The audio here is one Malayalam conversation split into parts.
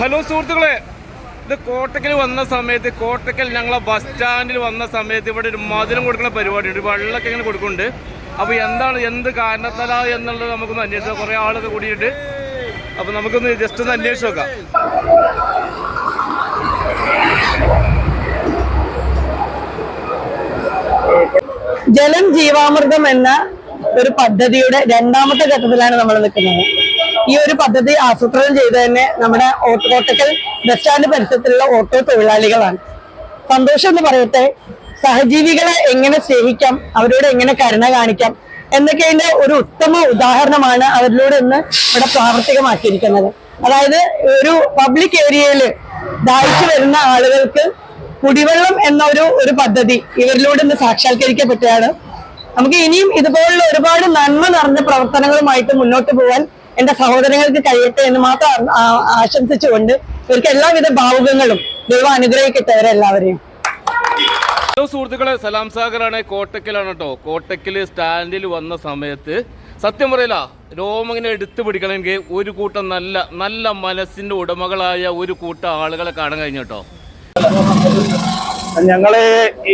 ഹലോ സുഹൃത്തുക്കളെ ഇത് കോട്ടക്കൽ വന്ന സമയത്ത് കോട്ടക്കൽ ഞങ്ങളെ ബസ് സ്റ്റാൻഡിൽ വന്ന സമയത്ത് ഇവിടെ ഒരു മധുരം കൊടുക്കുന്ന പരിപാടി ഉണ്ട്. വെള്ളമൊക്കെ ഇങ്ങനെ കൊടുക്കുന്നുണ്ട്. അപ്പോൾ എന്താണ് എന്ത് കാരണത്തല എന്നുള്ളത് നമുക്കൊന്ന് അന്വേഷിക്കാം കുറേ ആളൊക്കെ കൂടിയിട്ട് അപ്പോൾ നമുക്കൊന്ന് ജസ്റ്റ് ഒന്ന് അന്വേഷിച്ച് നോക്കാം. ജലം ജീവാമൃതം എന്ന ഒരു പദ്ധതിയുടെ രണ്ടാമത്തെ ഘട്ടത്തിലാണ് നമ്മൾ നിൽക്കുന്നത്. ഈ ഒരു പദ്ധതി ആസൂത്രണം ചെയ്ത് തന്നെ നമ്മുടെ കോട്ടക്കൽ ബസ് സ്റ്റാൻഡ് പരിസരത്തിലുള്ള ഓട്ടോ തൊഴിലാളികളാണ്. സന്തോഷം എന്ന് പറയട്ടെ സഹജീവികളെ എങ്ങനെ സ്നേഹിക്കാം അവരോട് എങ്ങനെ കരുണ കാണിക്കാം എന്നൊക്കെ ഒരു ഉത്തമ ഉദാഹരണമാണ് അവരിലൂടെ ഇന്ന് ഇവിടെ പ്രാവർത്തികമാക്കിയിരിക്കുന്നത്. അതായത് ഒരു പബ്ലിക് ഏരിയയിൽ ദാഹിച്ചു വരുന്ന ആളുകൾക്ക് കുടിവെള്ളം എന്ന ഒരു ഒരു പദ്ധതി ഇവരിലൂടെ ഇന്ന് സാക്ഷാത്കരിക്കപ്പെട്ടതാണ്. നമുക്ക് ഇനിയും ഇതുപോലുള്ള ഒരുപാട് നന്മ നിറഞ്ഞ പ്രവർത്തനങ്ങളുമായിട്ട് മുന്നോട്ട് പോകാൻ എന്റെ സഹോദരങ്ങൾക്ക് കഴിയട്ടെ എന്ന് മാത്രം ആശംസിച്ചുകൊണ്ട് ഇവർക്ക് എല്ലാവിധ ഭാവുകങ്ങളും ദൈവം അനുഗ്രഹിക്കട്ടെ അവരെല്ലാവരെയും ഹലോ സുഹൃത്തുക്കളെ സലാം സാഗറാണ്. കോട്ടക്കലാണ് കേട്ടോ. കോട്ടക്കൽ സ്റ്റാൻഡിൽ വന്ന സമയത്ത് സത്യം പറയില്ല രോമങ്ങനെ എടുത്തു പിടിക്കണമെങ്കിൽ ഒരു കൂട്ടം നല്ല നല്ല മനസ്സിന്റെ ഉടമകളായ ഒരു കൂട്ടം ആളുകളെ കാണാൻ കഴിഞ്ഞു കേട്ടോ. ഞങ്ങൾ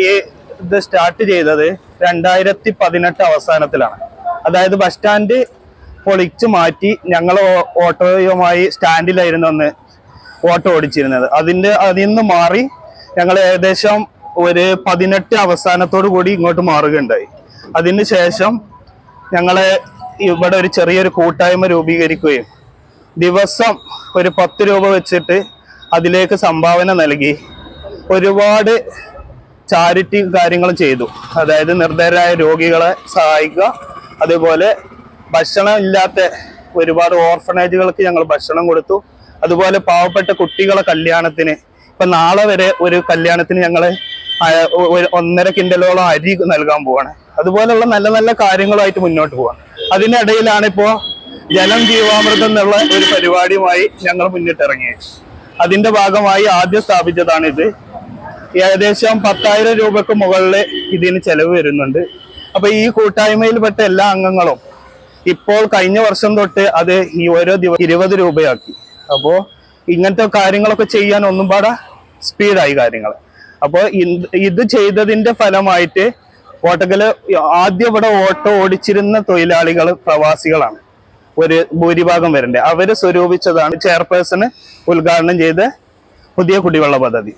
ഈ ഇത് സ്റ്റാർട്ട് ചെയ്തത് രണ്ടായിരത്തി പതിനെട്ട് അവസാനത്തിലാണ്. അതായത് ബസ് സ്റ്റാൻഡ് പൊളിച്ചു മാറ്റി ഞങ്ങൾ ഓട്ടോയുമായി സ്റ്റാൻഡിലായിരുന്നു അന്ന് ഓട്ടോ ഓടിച്ചിരുന്നത്. അതിന്റെ അതിൽ നിന്ന് മാറി ഞങ്ങൾ ഏകദേശം ഒരു പതിനെട്ട് അവസാനത്തോടു കൂടി ഇങ്ങോട്ട് മാറുകയുണ്ടായി. അതിന് ശേഷം ഞങ്ങളെ ഇവിടെ ഒരു ചെറിയൊരു കൂട്ടായ്മ രൂപീകരിക്കുകയും ദിവസം ഒരു പത്ത് രൂപ വെച്ചിട്ട് അതിലേക്ക് സംഭാവന നൽകി. ഒരുപാട് ചാരിറ്റി കാര്യങ്ങളും ചെയ്തു. അതായത് നിർദ്ധരായ രോഗികളെ സഹായിക്കുക. അതുപോലെ ഭക്ഷണം ഇല്ലാത്ത ഒരുപാട് ഓർഫനേജുകൾക്ക് ഞങ്ങൾ ഭക്ഷണം കൊടുത്തു. അതുപോലെ പാവപ്പെട്ട കുട്ടികളെ കല്യാണത്തിന്. ഇപ്പൊ നാളെ വരെ ഒരു കല്യാണത്തിന് ഞങ്ങൾ ഒന്നര കിൻഡലോളം അരി നൽകാൻ പോവാണ്. അതുപോലെയുള്ള നല്ല നല്ല കാര്യങ്ങളുമായിട്ട് മുന്നോട്ട് പോവാണ്. അതിനിടയിലാണ് ഇപ്പോ ജലം ജീവാമൃതം എന്നുള്ള ഒരു പരിപാടിയുമായി ഞങ്ങൾ മുന്നിട്ടിറങ്ങിയത്. അതിന്റെ ഭാഗമായി ആദ്യം സ്ഥാപിച്ചതാണിത്. ഏകദേശം പത്തായിരം രൂപക്ക് മുകളിൽ ഇതിന് ചെലവ് വരുന്നുണ്ട്. അപ്പൊ ഈ കൂട്ടായ്മയിൽപ്പെട്ട എല്ലാ അംഗങ്ങളും ഇപ്പോൾ കഴിഞ്ഞ വർഷം തൊട്ട് അത് ഈ ഓരോ ദിവസം ഇരുപത് രൂപയാക്കി. അപ്പോ ഇങ്ങനത്തെ കാര്യങ്ങളൊക്കെ ചെയ്യാൻ ഒന്നും പാടെ സ്പീഡായി കാര്യങ്ങൾ അപ്പോൾ ഇത് ചെയ്തതിന്റെ ഫലമായിട്ട് ഓട്ടക്കൽ ആദ്യം ഇവിടെ ഓട്ടോ ഓടിച്ചിരുന്ന തൊഴിലാളികൾ പ്രവാസികളാണ്. ഒരു ഭൂരിഭാഗം വരണ്ടേ. അവർ സ്വരൂപിച്ചതാണ് ചെയർപേഴ്സണ് ഉദ്ഘാടനം ചെയ്ത പുതിയ കുടിവെള്ള പദ്ധതി.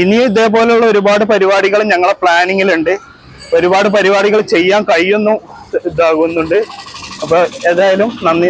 ഇനിയും ഇതേപോലെയുള്ള ഒരുപാട് പരിപാടികൾ ഞങ്ങളെ പ്ലാനിങ്ങിലുണ്ട് ഒരുപാട് പരിപാടികൾ ചെയ്യാൻ കഴിയുന്നു ഇതാകുന്നുണ്ട്. അപ്പൊ ഏതായാലും നന്ദി.